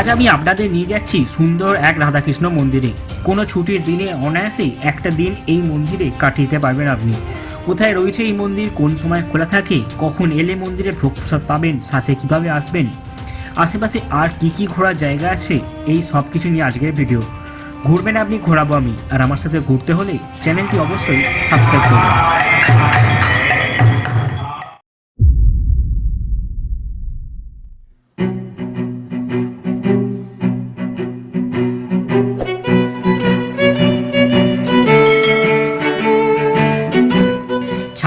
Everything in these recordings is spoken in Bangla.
আজ আমি আপনাদের নিয়ে যাচ্ছি সুন্দর এক রাধাকৃষ্ণ মন্দিরে। কোনো ছুটির দিনে অনায়াসে একটা দিন এই মন্দিরে কাটিয়ে পারবেন আপনি। কোথায় রয়েছে এই মন্দির, কোন সময় খোলা থাকে, কখন এলে মন্দিরে ভোগ প্রসাদ পাবেন, সাথে কীভাবে আসবেন, আশেপাশে আর কি কি ঘোরার জায়গা আছে, এই সব কিছু নিয়ে আজকের ভিডিও। ঘুরবেন আপনি, ঘোরাবো আমি। আর আমার সাথে ঘুরতে হলে চ্যানেলটি অবশ্যই সাবস্ক্রাইব করবেন।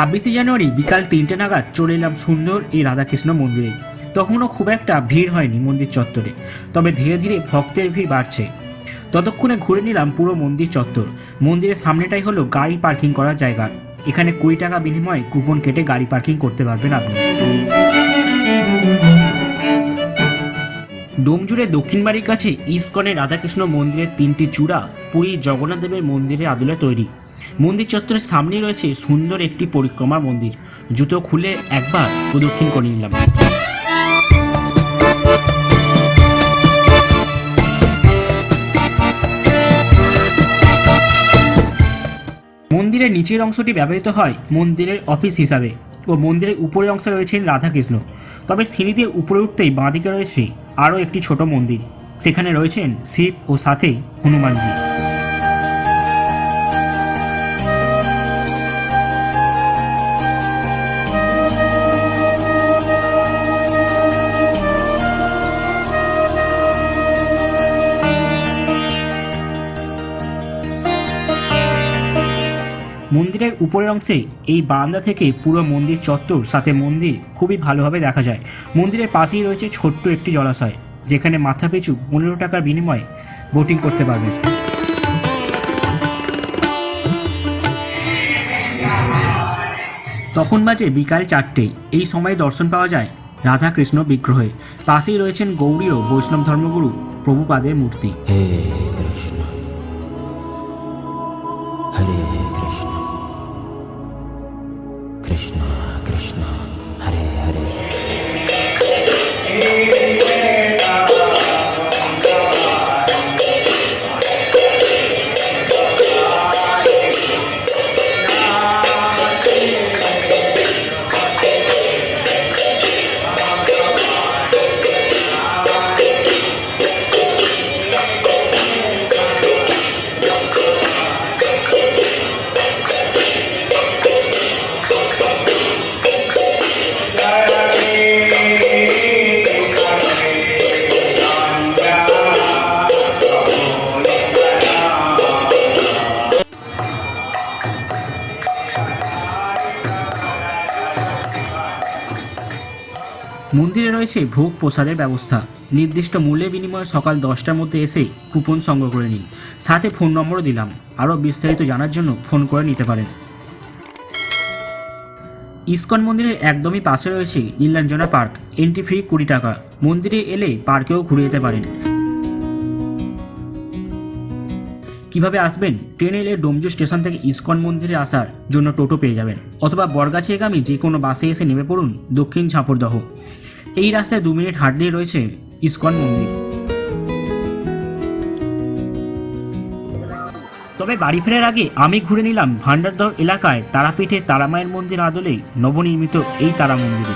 ছাব্বিশে জানুয়ারি বিকাল তিনটে নাগাদ চলে এলাম সুন্দর এই রাধাকৃষ্ণ মন্দিরে। তখনও খুব একটা ভিড় হয়নি মন্দির চত্বরে, তবে ধীরে ধীরে ভক্তের ভিড় বাড়ছে। ততক্ষণে ঘুরে নিলাম পুরো মন্দির চত্বর। মন্দিরের সামনেটাই হলো গাড়ি পার্কিং করার জায়গা। এখানে কুড়ি টাকা বিনিময়ে কুপন কেটে গাড়ি পার্কিং করতে পারবেন আপনি। ডোমজুড়ে দক্ষিণ বাড়ির কাছে ইস্কনের রাধাকৃষ্ণ মন্দিরের তিনটি চূড়া পুরী জগন্নাথ দেবের মন্দিরের আদলে তৈরি। মন্দির চত্বরের সামনেই রয়েছে সুন্দর একটি পরিক্রমা মন্দির। জুতো খুলে একবার প্রদক্ষিণ করে নিলাম। মন্দিরের নিচের অংশটি ব্যবহৃত হয় মন্দিরের অফিস হিসাবে ও মন্দিরের উপরের অংশে রয়েছেন রাধাকৃষ্ণ। তবে সিঁড়ি দিয়ে উপরে উঠতেই বাঁদিকে রয়েছে আরও একটি ছোট মন্দির। সেখানে রয়েছেন শিব ও সাথে হনুমানজি। মন্দিরের উপরের অংশে এই বারান্দা থেকে পুরো মন্দির চত্বর, সাথে মন্দির খুবই ভালোভাবে দেখা যায়। মন্দিরের পাশেই রয়েছে ছোট্ট একটি জলাশয়, যেখানে মাথা পিছু পনেরো টাকার বিনিময়ে বোটিং করতে পারবে। তখন বাজে বিকাল চারটেই এই সময়ে দর্শন পাওয়া যায় রাধাকৃষ্ণ বিগ্রহে। পাশেই রয়েছেন গৌরীয় বৈষ্ণব ধর্মগুরু প্রভুপাদের মূর্তি। কৃষ্ণ। মন্দিরে রয়েছে ভোগ প্রসাদের ব্যবস্থা। নির্দিষ্ট মূল্যের বিনিময়ে সকাল দশটার মধ্যে এসে কুপন সংগ্রহ করে নিন। সাথে ফোন নম্বরও দিলাম। আরও বিস্তারিত জানার জন্য ফোন করে নিতে পারেন। ইস্কন মন্দিরের একদমই পাশে রয়েছে নীলাঞ্জনা পার্ক। এন্ট্রি ফ্রি কুড়ি টাকা। মন্দিরে এলে পার্কেও ঘুরে যেতে পারেন। কীভাবে আসবেন? ট্রেনে এলে ডোমজু স্টেশন থেকে ইসকন মন্দিরে আসার জন্য টোটো পেয়ে যাবেন। অথবা বরগাছিয়াগামী যে কোনো বাসে এসে নেমে পড়ুন দক্ষিণ ঝাঁপড়দহ এই রাস্তায় দু মিনিট হাঁটলেই রয়েছে ইসকন মন্দির। তবে বাড়ি ফেরার আগে আমি ঘুরে নিলাম ভান্ডারদহ এলাকায় তারাপীঠে তারামায়ের মন্দির আদলেই নবনির্মিত এই তারা মন্দিরে।